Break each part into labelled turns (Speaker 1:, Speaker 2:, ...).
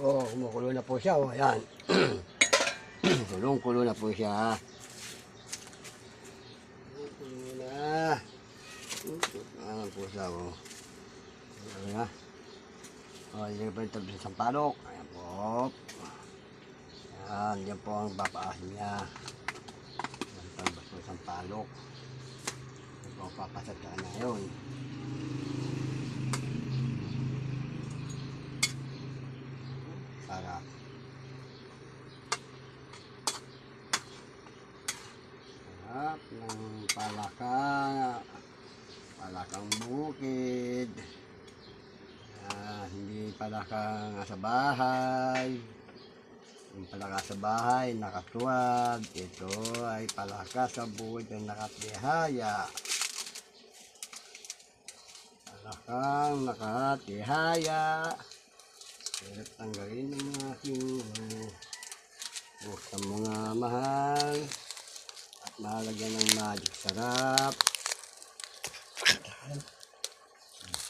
Speaker 1: Oh, kumukulo na po siya. Oh, ayan. Kulong-kulo na po siya. Kulo na. Ayan po siya. Oh. Ayan na. Oh, yan po yung tabi sa sampalok. Ayan po. Ayan, yan po ang papaasin niya. Yan po ang baso sa sampalok. Yan po ang papasatyan niya yun. Sarap. Sarap ng palaka. Palakang bukid. Ah, hindi palaka nga sa bahay. Yung palaka sa bahay, nakatuwag. Ito ay palaka sa bukid na nakatihaya. Palakang nakatihaya. Pero tanggalin ang aking uh, sa mga mahal at mahalagyan ng magic sarap.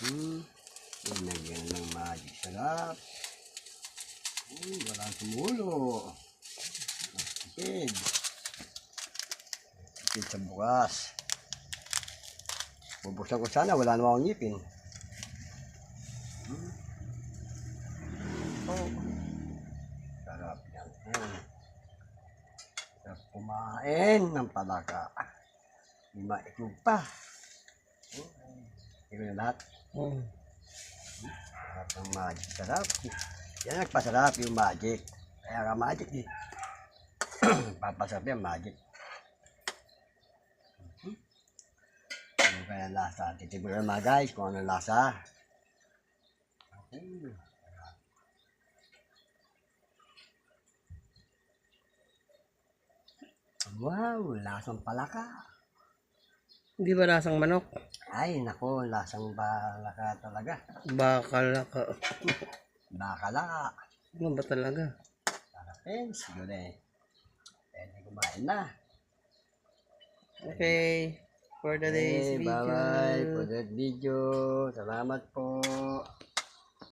Speaker 1: Mhm. Linagyan ng magic sarap. Uy, walang tumulo. Tipid. Tipid sa bukas. Bubuksan ko sana, wala naman akong ngipin. Hmm. Oh. Sarap yan. Hmm. Sarap kumain ng palaka. Lima itlog pa. Ikaw na lahat.
Speaker 2: Mm.
Speaker 1: Sarap ng magic. Sarap. Yan nagpasarap yung magic. Kaya ka magic eh. Papasarap yan magic. Ano kaya lasa? Titibulan mga guys kung ano lasa. Okay. Wow, lasang palaka.
Speaker 2: Hindi ba lasang manok?
Speaker 1: Ay, nako, lasang palaka talaga.
Speaker 2: Bakal na ka.
Speaker 1: Bakala.
Speaker 2: Ano ba talaga?
Speaker 1: Sarapin, siguro eh. Pwede kumain na.
Speaker 2: Okay. For the day's
Speaker 1: Okay,
Speaker 2: video.
Speaker 1: bye-bye for that video. Salamat po.